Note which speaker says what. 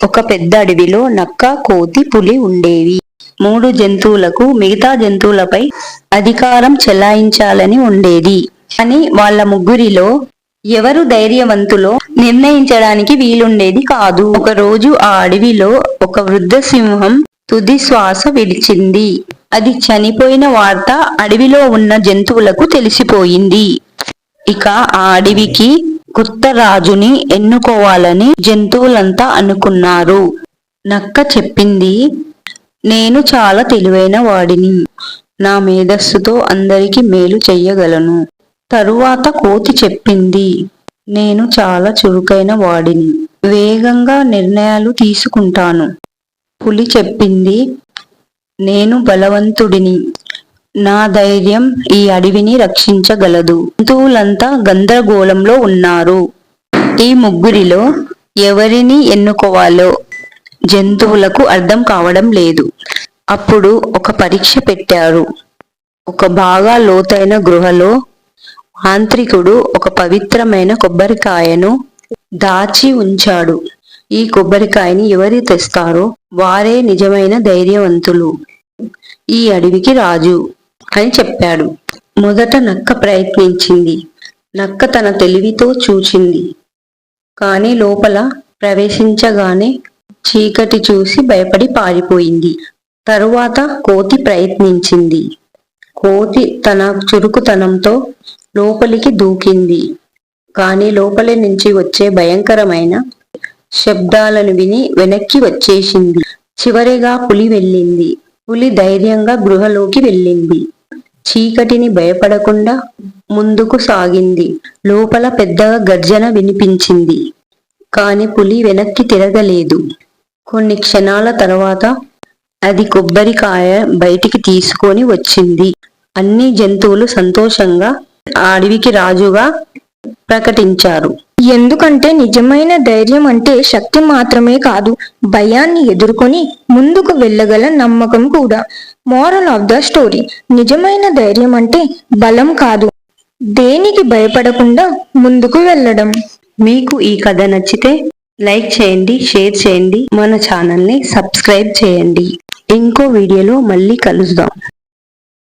Speaker 1: ఒక పెద్ద అడవిలో నక్క కోతి పులి ఉండేవి. మూడు జంతువులకు మిగతా జంతువులపై అధికారం చెలాయించాలని ఉండేది. అని వాళ్ళ ముగ్గురిలో ఎవరు ధైర్యవంతులో నిర్ణయించడానికి వీలుండేది కాదు. ఒక రోజు ఆ అడవిలో ఒక వృద్ధ సింహం తుది శ్వాస విడిచింది. అది చనిపోయిన వార్త అడవిలో ఉన్న జంతువులకు తెలిసిపోయింది. ఇక ఆ అడవికి కొత్త రాజుని ఎన్నుకోవాలని జంతువులంతా అనుకున్నారు. నక్క చెప్పింది నేను చాలా తెలివైన వాడిని. నా మేధస్సుతో అందరికీ మేలు చెయ్యగలను. తరువాత కోతి చెప్పింది నేను చాలా చురుకైన వాడిని. వేగంగా నిర్ణయాలు తీసుకుంటాను. పులి చెప్పింది నేను బలవంతుడిని. నా ధైర్యం ఈ అడవిని రక్షించగలదు. జంతువులంతా గందరగోళంలో ఉన్నారు. ఈ ముగ్గురిలో ఎవరిని ఎన్నుకోవాలో జంతువులకు అర్థం కావడం లేదు. అప్పుడు ఒక పరీక్ష పెట్టారు. ఒక బాగా లోతైన గృహలో మాంత్రికుడు ఒక పవిత్రమైన కొబ్బరికాయను దాచి ఉంచాడు. ఈ కొబ్బరికాయని ఎవరు తెస్తారో వారే నిజమైన ధైర్యవంతులు. ఈ అడవికి రాజు అని చెప్పాడు. మొదట నక్క ప్రయత్నించింది. నక్క తన తెలివితో చూచింది. కానీ లోపల ప్రవేశించగానే చీకటి చూసి భయపడి పారిపోయింది. తరువాత కోతి ప్రయత్నించింది. కోతి తన చురుకుతనంతో లోపలికి దూకింది. కానీ లోపలి నుంచి వచ్చే భయంకరమైన శబ్దాలను విని వెనక్కి వచ్చేసింది. చివరిగా పులి వెళ్ళింది. పులి ధైర్యంగా గృహలోకి వెళ్ళింది. చీకటిని భయపడకుండా ముందుకు సాగింది. లోపల పెద్దగా గర్జన వినిపించింది. కాని పులి వెనక్కి తిరగలేదు. కొన్ని క్షణాల తర్వాత అది కొబ్బరికాయ బయటికి తీసుకొని వచ్చింది. అన్ని జంతువులు సంతోషంగా అడవికి రాజుగా ప్రకటించారు.
Speaker 2: ఎందుకంటే నిజమైన ధైర్యం అంటే శక్తి మాత్రమే కాదు భయాన్ని ఎదుర్కొని ముందుకు వెళ్ళగల నమ్మకం కూడా. మోరల్ ఆఫ్ ద స్టోరీ నిజమైన ధైర్యం అంటే బలం కాదు. దేనికి భయపడకుండా ముందుకు వెళ్ళడం.
Speaker 1: మీకు ఈ కథ నచ్చితే లైక్ చేయండి షేర్ చేయండి. మన ఛానల్ని సబ్స్క్రైబ్ చేయండి. ఇంకో వీడియోలో మళ్ళీ కలుద్దాం.